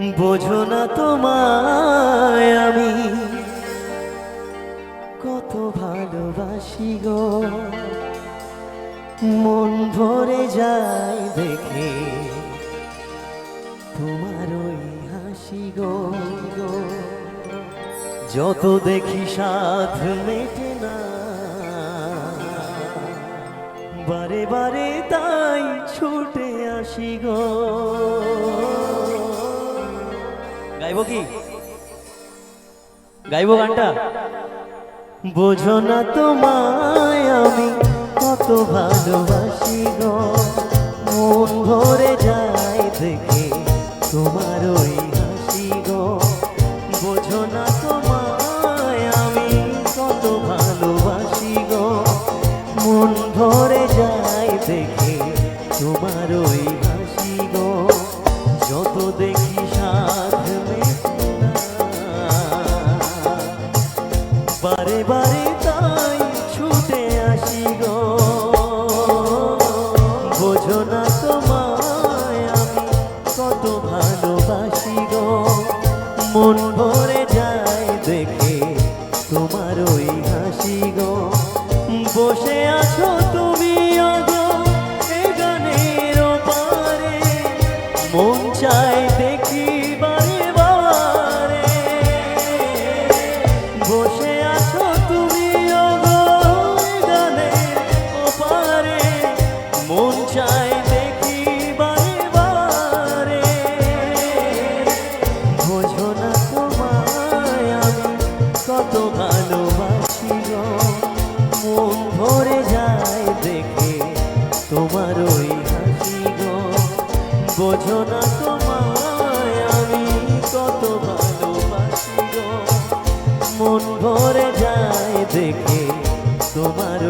বোঝো না তোমায় আমি। কত ভালোবাসি গো। মন ভরে যায় দেখে। তোমার ওই হাসি গো। যত দেখি সাধ মেটে না। বারে বারে তাই ছুটে আসি গো। গাইব কি? গাইব গানটা? বোঝো না তোমায় আমি কত ভালোবাসি গো। মন ভরে যায় দেখে তোমার ওই হাসি গো। বোঝো না তোমায় আমি কত ভালোবাসি গো। মন ভরে যায় দেখে তোমার ওই গো আমি ভরে যায় দেখে তোমার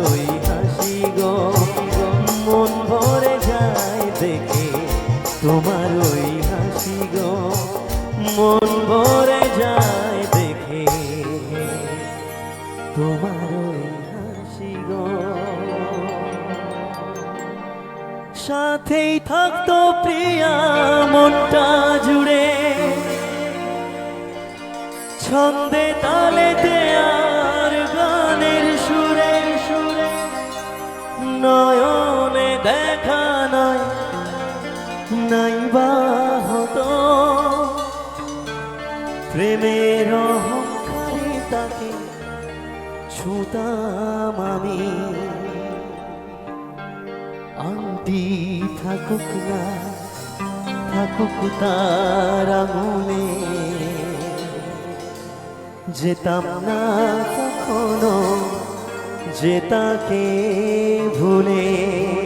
সাথেই থাকতো প্রিয়া, মনটা জুড়ে। ছন্দে তালে আর গানের সুরে সুরে। নয়নে দেখা নয় নাই বা হতো। প্রেমের তাকে ছুতাম আমি। আংটি থাকুক না থাকুক তার মনে যেতাম না কখনো যে তাকে ভুলে।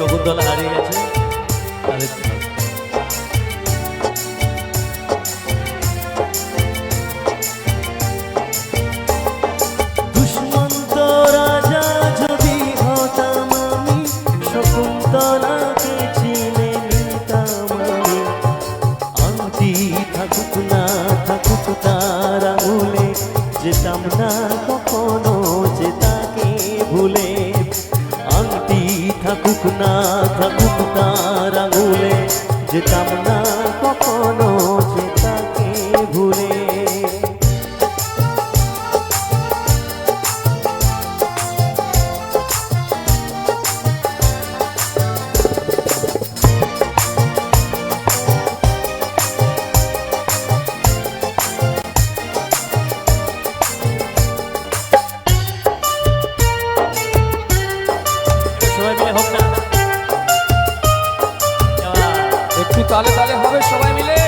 শকুন্তলা হারিয়ে গেছে। তাদের থাকুক না থাকুক তার আঙুলে যেতাম না। না থাকুক তার আঙুলে যেতাম না কখনো যে agua, Emilio.